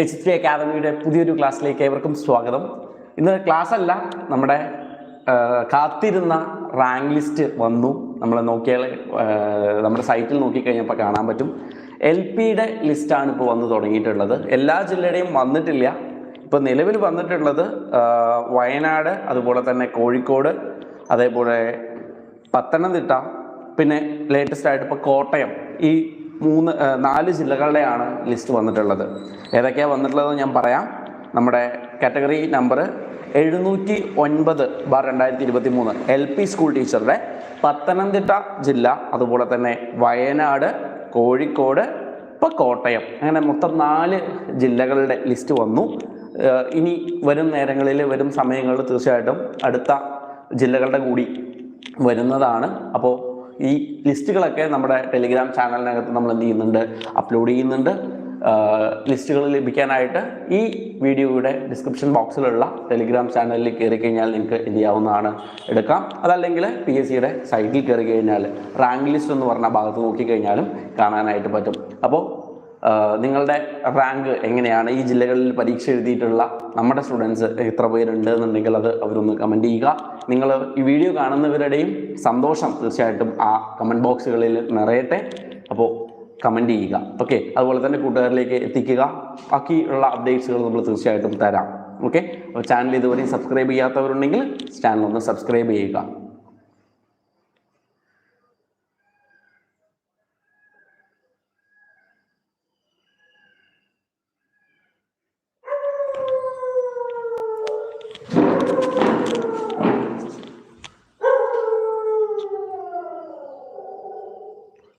H three അക്കാദമിയുടെ പുതിയൊരു ക്ലാസ്സിലേക്ക് ഏവർക്കും സ്വാഗതം. ഇന്ന് ക്ലാസ് അല്ല നമ്മുടെ കാത്തിരുന്ന റാങ്ക് ലിസ്റ്റ് വന്നു. നമ്മൾ നോക്കിയാൽ നമ്മുടെ സൈറ്റിൽ നോക്കിക്കഴിഞ്ഞപ്പോൾ കാണാൻ പറ്റും. എൽ പിയുടെ ലിസ്റ്റാണ് ഇപ്പോൾ വന്ന് തുടങ്ങിയിട്ടുള്ളത്. എല്ലാ ജില്ലയുടെയും വന്നിട്ടില്ല. ഇപ്പോൾ നിലവിൽ വന്നിട്ടുള്ളത് വയനാട് അതുപോലെ തന്നെ കോഴിക്കോട് അതേപോലെ പത്തനംതിട്ട പിന്നെ ലേറ്റസ്റ്റ് ആയിട്ട് ഇപ്പോൾ കോട്ടയം. ഈ മൂന്ന് നാല് ജില്ലകളുടെയാണ് ലിസ്റ്റ് വന്നിട്ടുള്ളത്. ഏതൊക്കെയാണ് വന്നിട്ടുള്ളതെന്ന് ഞാൻ പറയാം. നമ്മുടെ കാറ്റഗറി നമ്പർ എഴുന്നൂറ്റി ഒൻപത് ബാർ രണ്ടായിരത്തി ഇരുപത്തി മൂന്ന് എൽ പി സ്കൂൾ ടീച്ചറുടെ പത്തനംതിട്ട ജില്ല അതുപോലെ തന്നെ വയനാട് കോഴിക്കോട് ഇപ്പോൾ കോട്ടയം. അങ്ങനെ മൊത്തം നാല് ജില്ലകളുടെ ലിസ്റ്റ് വന്നു. ഇനി വരും നേരങ്ങളിൽ വരും സമയങ്ങളിൽ തീർച്ചയായിട്ടും അടുത്ത ജില്ലകളുടെ കൂടി വരുന്നതാണ്. അപ്പോൾ ഈ ലിസ്റ്റുകളൊക്കെ നമ്മുടെ ടെലിഗ്രാം ചാനലിനകത്ത് നമ്മൾ എന്ത് ചെയ്യുന്നുണ്ട്? അപ്ലോഡ് ചെയ്യുന്നുണ്ട്. ലിസ്റ്റുകൾ ലഭിക്കാനായിട്ട് ഈ വീഡിയോയുടെ ഡിസ്ക്രിപ്ഷൻ ബോക്സിലുള്ള ടെലിഗ്രാം ചാനലിൽ കയറി കഴിഞ്ഞാൽ നിങ്ങൾക്ക് എന്ത് ചെയ്യാവുന്നതാണ് എടുക്കാം. അതല്ലെങ്കിൽ പി എസ് സിയുടെ സൈറ്റിൽ കയറി കഴിഞ്ഞാൽ റാങ്ക് ലിസ്റ്റ് എന്ന് പറഞ്ഞ ഭാഗത്ത് നോക്കിക്കഴിഞ്ഞാലും കാണാനായിട്ട് പറ്റും. അപ്പോൾ നിങ്ങളുടെ റാങ്ക് എങ്ങനെയാണ്? ഈ ജില്ലകളിൽ പരീക്ഷ എഴുതിയിട്ടുള്ള നമ്മുടെ സ്റ്റുഡൻസ് എത്ര പേരുണ്ട് എന്നുണ്ടെങ്കിൽ അത് അവരൊന്ന് കമന്റ് ചെയ്യുക. നിങ്ങൾ ഈ വീഡിയോ കാണുന്നവരുടെയും സന്തോഷം തീർച്ചയായിട്ടും ആ കമന്റ് ബോക്സുകളിൽ നിറയട്ടെ. അപ്പോൾ കമന്റ് ചെയ്യുക. ഓക്കെ അതുപോലെ തന്നെ കൂട്ടുകാരിലേക്ക് എത്തിക്കുക. ബാക്കിയുള്ള അപ്ഡേറ്റ്സുകൾ നമ്മൾ തീർച്ചയായിട്ടും തരാം. ഓക്കെ അപ്പോൾ ചാനൽ ഇതുവരെയും സബ്സ്ക്രൈബ് ചെയ്യാത്തവരുണ്ടെങ്കിൽ ചാനൽ ഒന്ന് സബ്സ്ക്രൈബ് ചെയ്യുക.